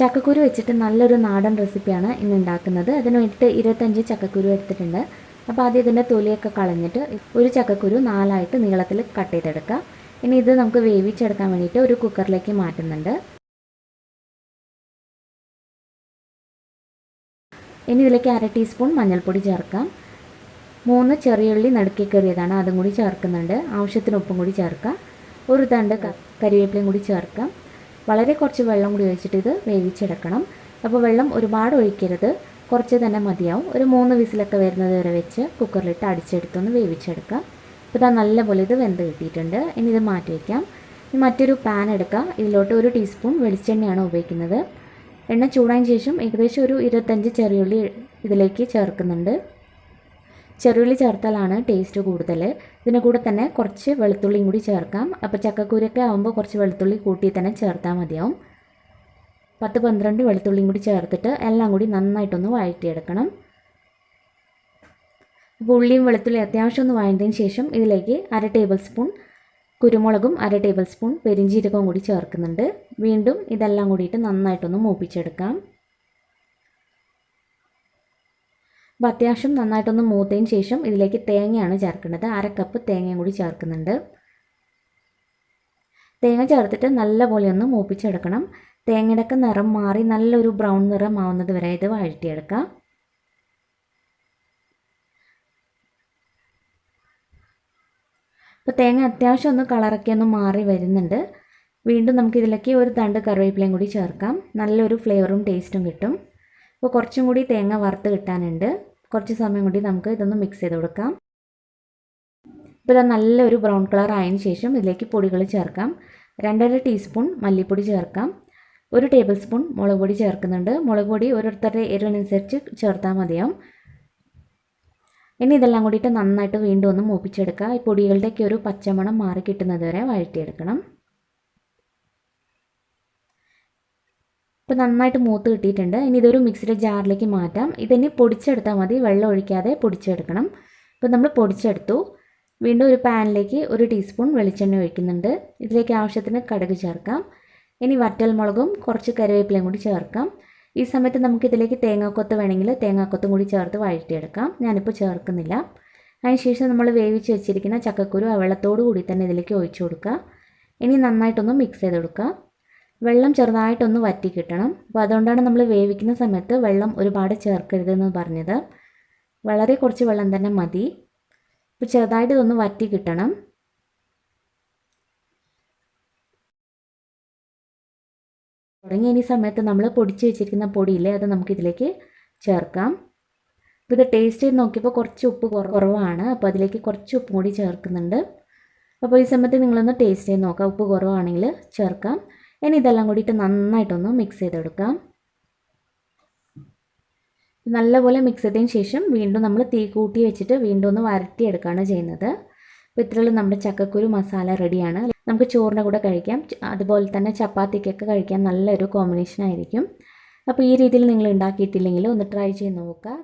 ചക്കക്കുരു വെച്ചിട്ട് നല്ലൊരു നാടൻ റെസിപ്പിയാണ് ഇന്ന് ഉണ്ടാക്കുന്നത്. അതിന് വേണ്ടിയിട്ട് ഇരുപത്തഞ്ച് ചക്കക്കുരു എടുത്തിട്ടുണ്ട്. അപ്പോൾ ആദ്യം ഇതിന്റെ തൊലിയൊക്കെ കളഞ്ഞിട്ട് ഒരു ചക്കക്കുരു നാലായിട്ട് നീളത്തിൽ കട്ട് ചെയ്തെടുക്കുക ഇനി ഇത് നമുക്ക് വേവിച്ചെടുക്കാൻ വേണ്ടിയിട്ട് ഒരു കുക്കറിലേക്ക് മാറ്റുന്നുണ്ട്. ഇനി ഇതിലേക്ക് അര ടീസ്പൂൺ മഞ്ഞൾപ്പൊടി ചേർക്കാം. മൂന്ന് ചെറിയുള്ളി നടുക്കി കയറിയതാണ് അതും കൂടി ചേർക്കുന്നുണ്ട്. ആവശ്യത്തിന് ഉപ്പും കൂടി ചേർക്കാം. ഒരു തണ്ട് കറിവേപ്പിലയും കൂടി ചേർക്കാം. വളരെ കുറച്ച് വെള്ളം കൂടി ഒഴിച്ചിട്ട് ഇത് വേവിച്ചെടുക്കണം. അപ്പോൾ വെള്ളം ഒരുപാട് ഒഴിക്കരുത്. കുറച്ച് തന്നെ മതിയാവും. ഒരു മൂന്ന് വിസിലൊക്കെ വരുന്നത് വരെ വെച്ച് കുക്കറിലിട്ട് അടിച്ചെടുത്തൊന്ന് വേവിച്ചെടുക്കാം. ഇപ്പോൾ ഇതാ നല്ലപോലെ ഇത് വെന്ത് കിട്ടിയിട്ടുണ്ട്. ഇനി ഇത് മാറ്റി വയ്ക്കാം. ഇനി മറ്റൊരു പാൻ എടുക്കാം. ഇതിലോട്ട് ഒരു ടീസ്പൂൺ വെളിച്ചെണ്ണയാണ് ഉപയോഗിക്കുന്നത്. എണ്ണ ചൂടായതിന് ശേഷം ഏകദേശം ഒരു ഇരുപത്തഞ്ച് ചെറിയുള്ളി ഇതിലേക്ക് ചേർക്കുന്നുണ്ട്. ചെറുള്ളി ചേർത്താലാണ് ടേസ്റ്റ് കൂടുതൽ. ഇതിന് കൂടെ തന്നെ കുറച്ച് വെളുത്തുള്ളിയും കൂടി ചേർക്കാം. അപ്പോൾ ചക്കക്കൂരൊക്കെ ആകുമ്പോൾ കുറച്ച് വെളുത്തുള്ളി കൂട്ടി തന്നെ ചേർത്താൽ മതിയാവും. പത്ത് പന്ത്രണ്ട് വെളുത്തുള്ളിയും കൂടി ചേർത്തിട്ട് എല്ലാം കൂടി നന്നായിട്ടൊന്ന് വഴറ്റിയെടുക്കണം. അപ്പോൾ ഉള്ളിയും വെളുത്തുള്ളിയും അത്യാവശ്യം ഒന്ന് വാങ്ങിയതിന് ശേഷം ഇതിലേക്ക് അര ടേബിൾ സ്പൂൺ കുരുമുളകും അര ടേബിൾ സ്പൂൺ പെരിഞ്ചീരകവും കൂടി ചേർക്കുന്നുണ്ട്. വീണ്ടും ഇതെല്ലാം കൂടിയിട്ട് നന്നായിട്ടൊന്ന് മൂപ്പിച്ചെടുക്കാം. അപ്പോൾ അത്യാവശ്യം നന്നായിട്ടൊന്ന് മൂത്തതിന് ശേഷം ഇതിലേക്ക് തേങ്ങയാണ് ചേർക്കേണ്ടത് അര കപ്പ് തേങ്ങയും കൂടി ചേർക്കുന്നുണ്ട്. തേങ്ങ ചേർത്തിട്ട് നല്ലപോലെ ഒന്ന് മൂപ്പിച്ചെടുക്കണം. തേങ്ങയുടെയൊക്കെ നിറം മാറി നല്ലൊരു ബ്രൗൺ നിറം ആവുന്നത് വരെ ഇത് വഴറ്റിയെടുക്കാം. അപ്പോൾ തേങ്ങ അത്യാവശ്യം ഒന്ന് കളറൊക്കെ ഒന്ന് മാറി വരുന്നുണ്ട്. വീണ്ടും നമുക്ക് ഇതിലേക്ക് ഒരു തണ്ട് കറിവേപ്പിലയും കൂടി ചേർക്കാം. നല്ലൊരു ഫ്ലേവറും ടേസ്റ്റും കിട്ടും. അപ്പോൾ കുറച്ചും കൂടി തേങ്ങ വറുത്ത് കിട്ടാനുണ്ട്. കുറച്ച് സമയം കൂടി നമുക്ക് ഇതൊന്ന് മിക്സ് ചെയ്ത് കൊടുക്കാം. ഇപ്പോൾ ഇത് നല്ലൊരു ബ്രൗൺ കളർ ആയതിനു ശേഷം ഇതിലേക്ക് പൊടികൾ ചേർക്കാം. രണ്ടര ടീസ്പൂൺ മല്ലിപ്പൊടി ചേർക്കാം. ഒരു ടേബിൾ സ്പൂൺ മുളക് പൊടി ചേർക്കുന്നുണ്ട്. മുളക് പൊടി ഓരോരുത്തരുടെ എരിവിനനുസരിച്ച് ചേർത്താൽ മതിയാവും. ഇനി ഇതെല്ലാം കൂടിയിട്ട് നന്നായിട്ട് വീണ്ടും ഒന്ന് മൂപ്പിച്ചെടുക്കുക ഈ പൊടികളുടെയൊക്കെ ഒരു പച്ചമണം മാറി കിട്ടുന്നത് വരെ വഴറ്റിയെടുക്കണം. ഇപ്പോൾ നന്നായിട്ട് മൂത്ത് കിട്ടിയിട്ടുണ്ട്. ഇനി ഇതൊരു മിക്സിയുടെ ജാറിലേക്ക് മാറ്റാം. ഇതിനി പൊടിച്ചെടുത്താൽ മതി. വെള്ളം ഒഴിക്കാതെ പൊടിച്ചെടുക്കണം. ഇപ്പോൾ നമ്മൾ പൊടിച്ചെടുത്തു. വീണ്ടും ഒരു പാനിലേക്ക് ഒരു ടീസ്പൂൺ വെളിച്ചെണ്ണ ഒഴിക്കുന്നുണ്ട്. ഇതിലേക്ക് ആവശ്യത്തിന് കടുക് ചേർക്കാം. ഇനി വറ്റൽമുളകും കുറച്ച് കറിവേപ്പിലയും കൂടി ചേർക്കാം. ഈ സമയത്ത് നമുക്ക് ഇതിലേക്ക് തേങ്ങാക്കൊത്ത് വേണമെങ്കിൽ തേങ്ങാക്കൊത്തും കൂടി ചേർത്ത് വഴറ്റിയെടുക്കാം. ഞാനിപ്പോൾ ചേർക്കുന്നില്ല. അതിനുശേഷം നമ്മൾ വേവിച്ച് വെച്ചിരിക്കുന്ന ചക്കക്കുരു ആ വെള്ളത്തോടു കൂടി തന്നെ ഇതിലേക്ക് ഒഴിച്ചു കൊടുക്കുക. ഇനി നന്നായിട്ടൊന്ന് മിക്സ് ചെയ്ത് കൊടുക്കുക വെള്ളം ചെറുതായിട്ടൊന്ന് വറ്റി കിട്ടണം. അപ്പോൾ അതുകൊണ്ടാണ് നമ്മൾ വേവിക്കുന്ന സമയത്ത് വെള്ളം ഒരുപാട് ചേർക്കരുതെന്ന് പറഞ്ഞത്. വളരെ കുറച്ച് വെള്ളം തന്നെ മതി. ഇപ്പോൾ ചെറുതായിട്ട് ഇതൊന്ന് വറ്റി കിട്ടണം. തുടങ്ങിയ ഈ സമയത്ത് നമ്മൾ പൊടിച്ച് വെച്ചിരിക്കുന്ന പൊടിയില്ലേ അത് നമുക്കിതിലേക്ക് ചേർക്കാം. അപ്പോൾ ഇത് ടേസ്റ്റ് ചെയ്ത് നോക്കിയപ്പോൾ കുറച്ച് ഉപ്പ് കുറവാണ്. അപ്പോൾ അതിലേക്ക് കുറച്ച് ഉപ്പും കൂടി ചേർക്കുന്നുണ്ട്. അപ്പോൾ ഈ സമയത്ത് നിങ്ങളൊന്ന് ടേസ്റ്റ് ചെയ്ത് നോക്കാം. ഉപ്പ് കുറവാണെങ്കിൽ ചേർക്കാം. ഇനി ഇതെല്ലാം കൂടിയിട്ട് നന്നായിട്ടൊന്ന് മിക്സ് ചെയ്തെടുക്കാം. നല്ലപോലെ മിക്സ് ചെയ്തതിന് ശേഷം വീണ്ടും നമ്മൾ തീ കൂട്ടി വെച്ചിട്ട് വീണ്ടും ഒന്ന് വരട്ടിയെടുക്കുകയാണ് ചെയ്യുന്നത്. അപ്പോൾ ഇത്രയുള്ള നമ്മുടെ ചക്കക്കുരു മസാല റെഡിയാണ്. നമുക്ക് ചോറിന്റെ കൂടെ കഴിക്കാം. അതുപോലെ തന്നെ ചപ്പാത്തിക്കൊക്കെ കഴിക്കാൻ നല്ലൊരു കോമ്പിനേഷൻ ആയിരിക്കും. അപ്പോൾ ഈ രീതിയിൽ നിങ്ങൾ ഉണ്ടാക്കിയിട്ടില്ലെങ്കിൽ ഒന്ന് ട്രൈ ചെയ്ത് നോക്കുക.